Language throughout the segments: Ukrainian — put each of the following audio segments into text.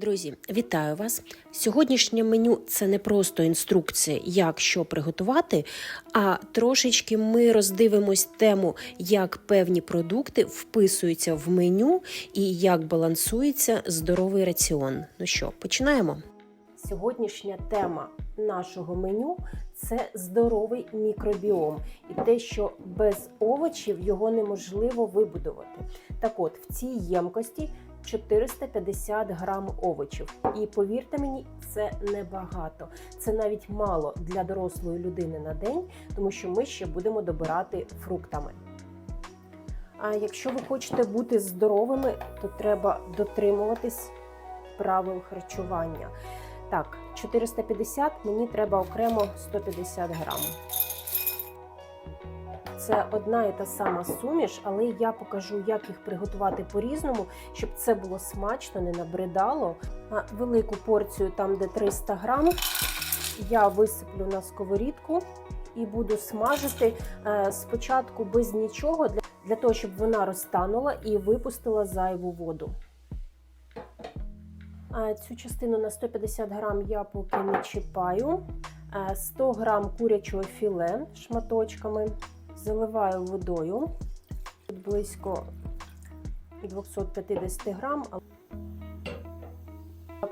Друзі, вітаю вас! Сьогоднішнє меню це не просто інструкція, як що приготувати, а трошечки ми роздивимось тему, як певні продукти вписуються в меню і як балансується здоровий раціон. Ну що, починаємо? Сьогоднішня тема нашого меню це здоровий мікробіом і те, що без овочів його неможливо вибудувати. Так от, в цій ємкості 450 грам овочів. І повірте мені, це небагато. Це навіть мало для дорослої людини на день, тому що ми ще будемо добирати фруктами. А якщо ви хочете бути здоровими, то треба дотримуватись правил харчування. Так, 450 мені треба окремо 150 грам. Це одна і та сама суміш, але я покажу, як їх приготувати по-різному, щоб це було смачно, не набридало. А велику порцію, там де 300 грам, я висиплю на сковорідку і буду смажити е, спочатку без нічого, для, того, щоб вона розтанула і випустила зайву воду. Е, Цю частину на 150 грам я поки не чіпаю. Е, 100 грам курячого філе шматочками. Заливаю водою Тут близько 250 грам.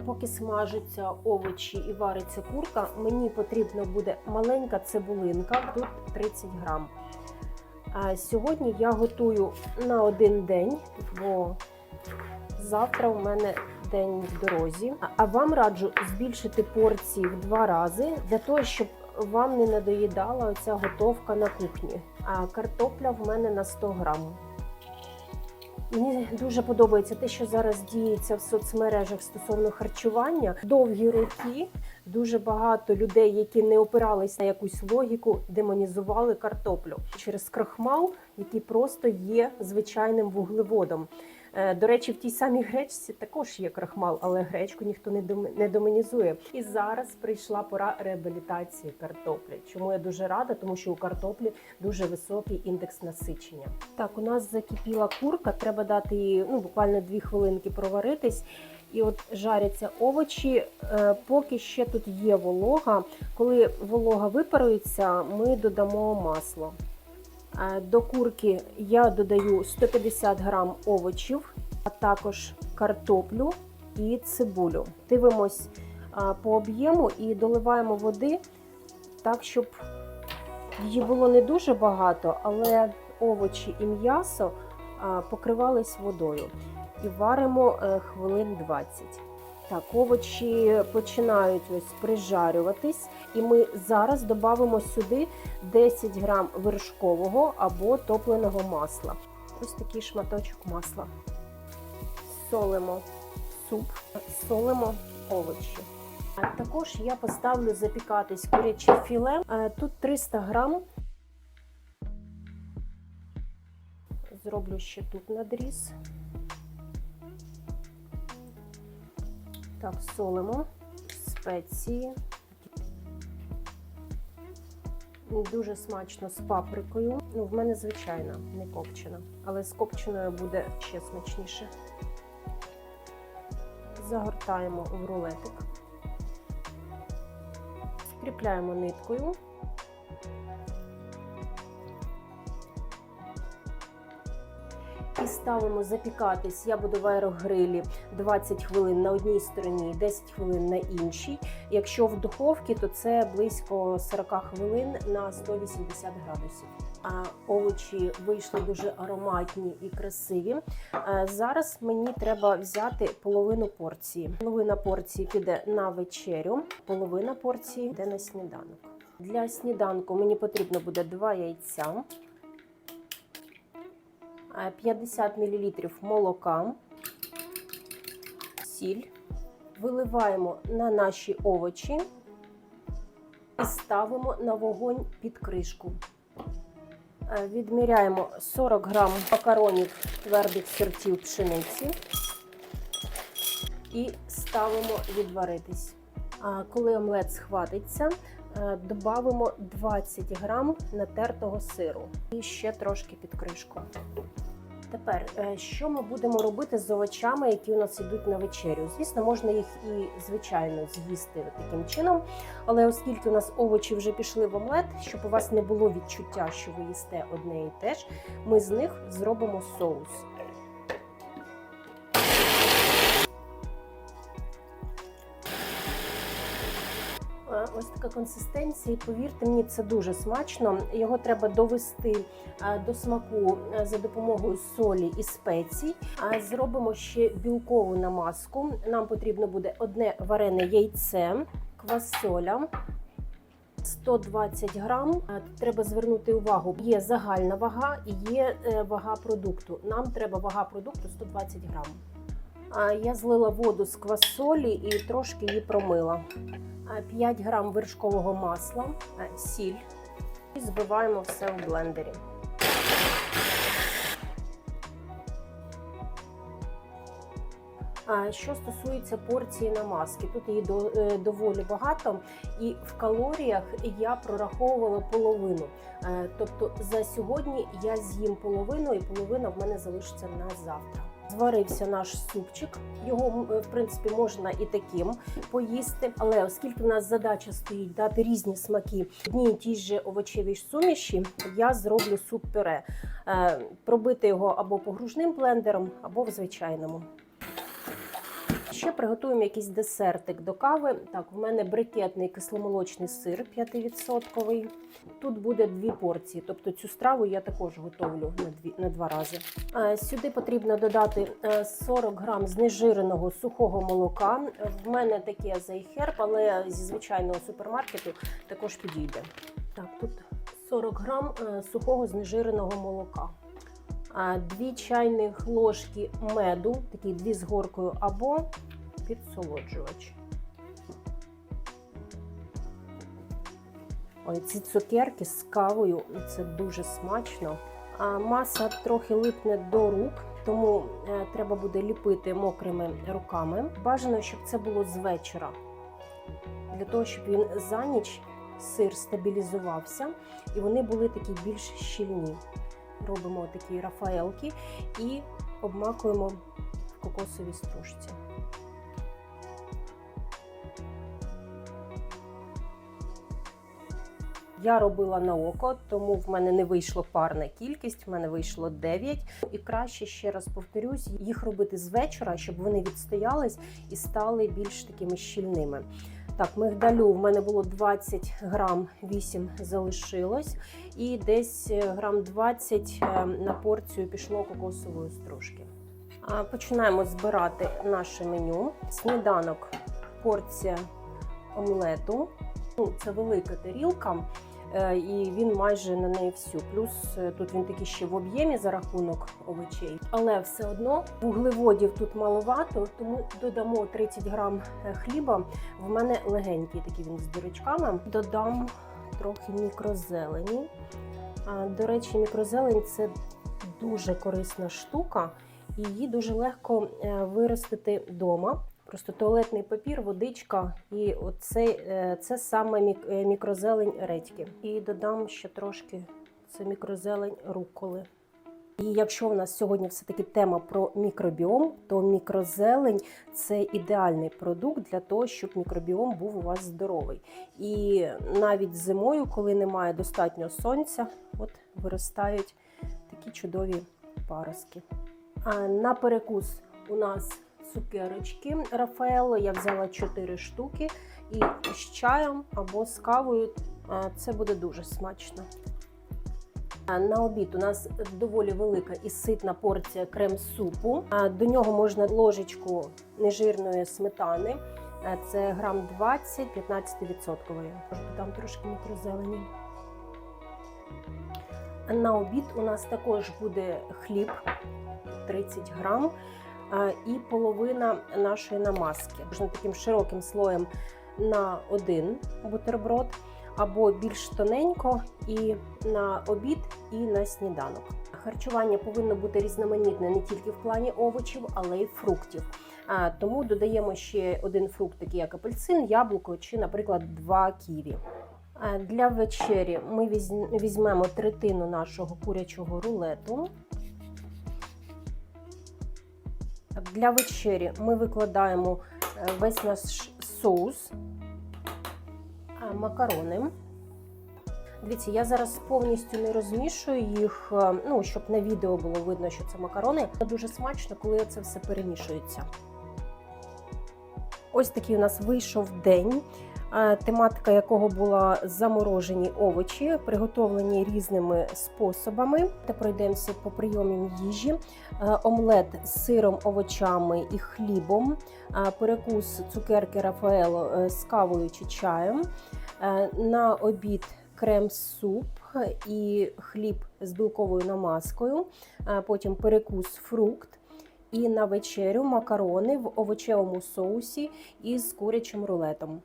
Поки смажаться овочі і вариться курка, мені потрібна буде маленька цибулинка, тут 30 грам. А Сьогодні я готую на один день, бо завтра у мене день в дорозі. А вам раджу збільшити порції в два рази для того, щоб вам не надоїдала оця готовка на кухні. А картопля в мене на 100 грам. Мені дуже подобається те, що зараз діється в соцмережах стосовно харчування. Довгі роки дуже багато людей, які не опирались на якусь логіку, демонізували картоплю через крахмал, який просто є звичайним вуглеводом. Е, До речі, в тій самій гречці також є крахмал, але гречку ніхто не дом- не демонізує. І зараз прийшла пора реабілітації картоплі. Чому я дуже рада, тому що у картоплі дуже високий індекс насичення. Так, у нас закипіла курка, треба дати їй ну, буквально дві хвилинки проваритись. І от жаряться овочі, е, поки ще тут є волога. Коли волога випарується, ми додамо масло. Е, До курки я додаю 150 грам овочів, а також картоплю і цибулю. Дивимось по об'єму і доливаємо води так, щоб її було не дуже багато, але овочі і м'ясо а, покривались водою. І варимо е, хвилин 20. Так, овочі починають ось прижарюватись, і ми зараз додамо сюди 10 грам вершкового або топленого масла. Ось такий шматочок масла. Солимо суп, солимо овочі. Також я поставлю запікатись куряче філе. Е, Тут 300 грам. Зроблю ще тут надріз. Так, солимо спеції. Дуже смачно з паприкою. Ну, в мене звичайна, не копчена, але з копченою буде ще смачніше. Загортаємо в рулетик. Скріпляємо ниткою. Ставимо запікатись. Я буду в аерогрилі 20 хвилин на одній стороні, 10 хвилин на іншій. Якщо в духовці, то це близько 40 хвилин на 180 градусів. А овочі вийшли дуже ароматні і красиві. Е, Зараз мені треба взяти половину порції. Половина порції піде на вечерю, половина порції йде на сніданок. Для сніданку мені потрібно буде 2 яйця. 50 мл молока, сіль. Виливаємо на наші овочі і ставимо на вогонь під кришку. Е, Відміряємо 40 грам макаронів твердих сортів пшениці і ставимо відваритись. А коли омлет схватиться, е, додамо 20 грам натертого сиру і ще трошки під кришку. Тепер, е, що ми будемо робити з овочами, які у нас йдуть на вечерю? Звісно, можна їх і звичайно з'їсти таким чином, але оскільки у нас овочі вже пішли в омлет, щоб у вас не було відчуття, що ви їсте одне і те ж, ми з них зробимо соус. Ось така консистенція, повірте мені, це дуже смачно. Його треба довести е, до смаку е, за допомогою солі і спецій. Зробимо ще білкову намазку. Нам потрібно буде одне варене яйце, квасоля. 120 грам. Е, Треба звернути увагу. Є загальна вага і є вага продукту. Нам треба вага продукту 120 грам. Я злила воду з квасолі і трошки її промила. 5 грам вершкового масла, сіль. І збиваємо все в блендері. Що стосується порції намазки, тут її е, доволі багато, і в калоріях я прораховувала половину. Е, Тобто за сьогодні я з'їм половину, і половина в мене залишиться на завтра. Зварився наш супчик. Його е, в принципі можна і таким поїсти. Але оскільки в нас задача стоїть дати різні смаки одній і тій же овочевій суміші, я зроблю суп-пюре. Е, Пробити його або погружним блендером, або в звичайному. Ще приготуємо якийсь десертик до кави. Так, в мене брикетний кисломолочний сир 5%. Тут буде дві порції, тобто цю страву я також готовлю на, дві, на два рази. Е, Сюди потрібно додати е, 40 грам знежиреного сухого молока. В мене таке зайхерб, але зі звичайного супермаркету також підійде. Так, тут 40 грам е, сухого знежиреного молока. Дві чайних ложки меду, такі дві з горкою, або підсолоджувач. Ой, ці цукерки з кавою це дуже смачно. А маса трохи липне до рук, тому е, треба буде ліпити мокрими руками. Бажано, щоб це було з вечора, для того, щоб він за ніч сир стабілізувався і вони були такі більш щільні. Робимо такі рафаелки і обмакуємо в кокосовій стружці. Я робила на око, тому в мене не вийшло парна кількість, в мене вийшло 9. І краще ще раз повторюсь, їх робити з вечора, щоб вони відстоялись і стали більш такими щільними. Так, мигдалю в мене було 20 грам, 8 залишилось, і десь е, грам 20 е, на порцію пішло кокосової стружки. Починаємо збирати наше меню. Сніданок, порція омлету. Ну, це велика тарілка, і він майже на неї всю. Плюс е, тут він такий ще в об'ємі за рахунок овочей. Але все одно вуглеводів тут маловато, тому додамо 30 грам е, хліба. В мене легенький такий він з дірочками. Додам трохи мікрозелені. До речі, мікрозелень це дуже корисна штука, її дуже легко е, виростити вдома. Просто туалетний папір, водичка, і оце, е, це саме е, мікрозелень редьки. І додам ще трошки це мікрозелень руколи. І якщо у нас сьогодні все-таки тема про мікробіом, то мікрозелень це ідеальний продукт для того, щоб мікробіом був у вас здоровий. І навіть зимою, коли немає достатньо сонця, от виростають такі чудові паростки. А на перекус у нас цукерочки Рафаело. Я взяла 4 штуки і з чаєм або з кавою. Це буде дуже смачно. На обід у нас доволі велика і ситна порція крем-супу. До нього можна ложечку нежирної сметани. Це грам 20 15 відсоткової. Додам трошки мікрозелені. На обід у нас також буде хліб 30 грам і половина нашої намазки. Можна таким широким слоєм на один бутерброд, або більш тоненько і на обід, і на сніданок. Харчування повинно бути різноманітне не тільки в плані овочів, але й фруктів. Тому додаємо ще один фрукт, такий як апельсин, яблуко чи, наприклад, два ківі. Для вечері ми візь- візьмемо третину нашого курячого рулету. Для вечері ми викладаємо е, весь наш соус, макарони. Дивіться, я зараз повністю не розмішую їх, е, ну щоб на відео було видно, що це макарони. Дуже смачно, коли це все перемішується. Ось такий у нас вийшов день, тематика якого була заморожені овочі, приготовлені різними способами. Та пройдемося по прийомам їжі. Е, Омлет з сиром, овочами і хлібом, е, перекус цукерки Рафаело е, з кавою чи чаєм. Е, На обід крем-суп і хліб з білковою намазкою, е, потім перекус фрукт. І на вечерю макарони в овочевому соусі із курячим рулетом.